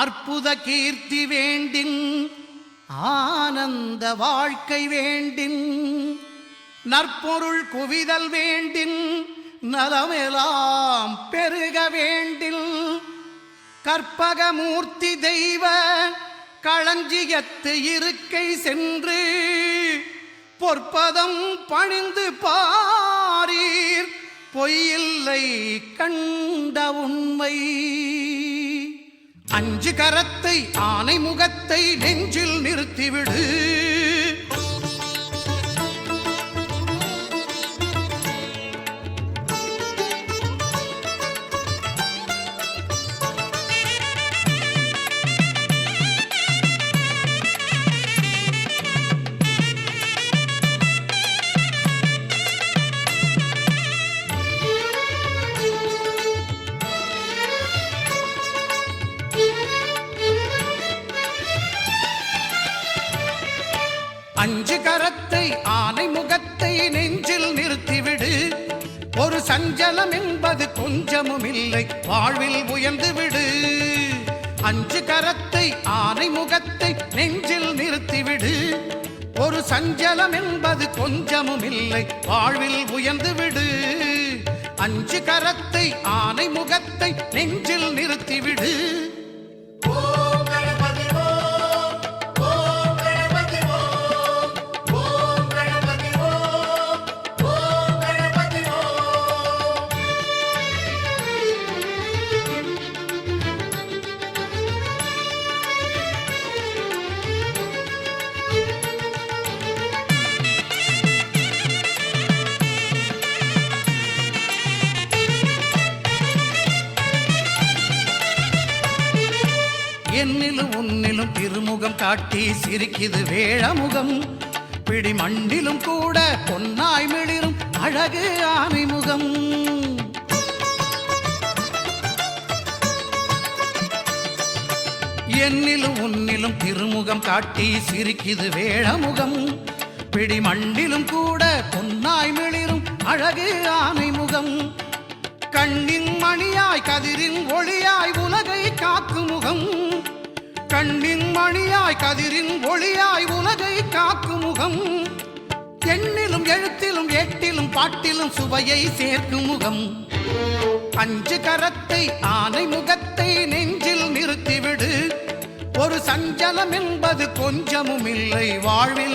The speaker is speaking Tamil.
அற்புத கீர்த்தி வேண்டின் ஆனந்த வாழ்க்கை வேண்டின் நற்பொருள் குவிதல் வேண்டின் நலமெலாம் பெருக வேண்டில் கற்பகமூர்த்தி தெய்வ களஞ்சியத்து இருக்கை சென்று பொற்பதம் பணிந்து பாரீர் பொய்யில்லை கண்ட உண்மை. அஞ்சு கரத்தை ஆனை முகத்தை நெஞ்சில் நிறுத்திவிடு. அஞ்சு கரத்தை ஆனை முகத்தை நெஞ்சில் நிறுத்திவிடு. ஒரு சஞ்சலம் என்பது கொஞ்சமும் இல்லை வாழ்வில் உயர்ந்து விடு அஞ்சு கரத்தை ஆனை முகத்தை நெஞ்சில் நிறுத்திவிடு. ஒரு சஞ்சலம் என்பது கொஞ்சமும் இல்லை வாழ்வில் உயர்ந்து விடு அஞ்சு கரத்தை என்னிலும் உன்னிலும் திருமுகம் காட்டி சிரிக்குது வேழமுகம். பிடி மண்டிலும் கூட பொன்னாய் மிளிரும் அழகு ஆமைமுகம். என்னிலும் உன்னிலும் திருமுகம் காட்டி சிரிக்குது வேழமுகம். பிடி மண்டிலும் கூட பொன்னாய் மிளிரும் அழகு ஆமைமுகம். கண்ணின் மணியாய் கதிரின் ஒளியாய் உலகை மணியாய் கதிரின் ஒளியாய் உலகை காக்கும் முகம். எண்ணிலும் எழுத்திலும் ஏட்டிலும் பாட்டிலும் சுவையை சேர்க்கும் முகம். அஞ்சு கரத்தை ஆனை முகத்தை நெஞ்சில் நிறுத்திவிடு. ஒரு சஞ்சலம் என்பது கொஞ்சமும் இல்லை வாழ்வில்.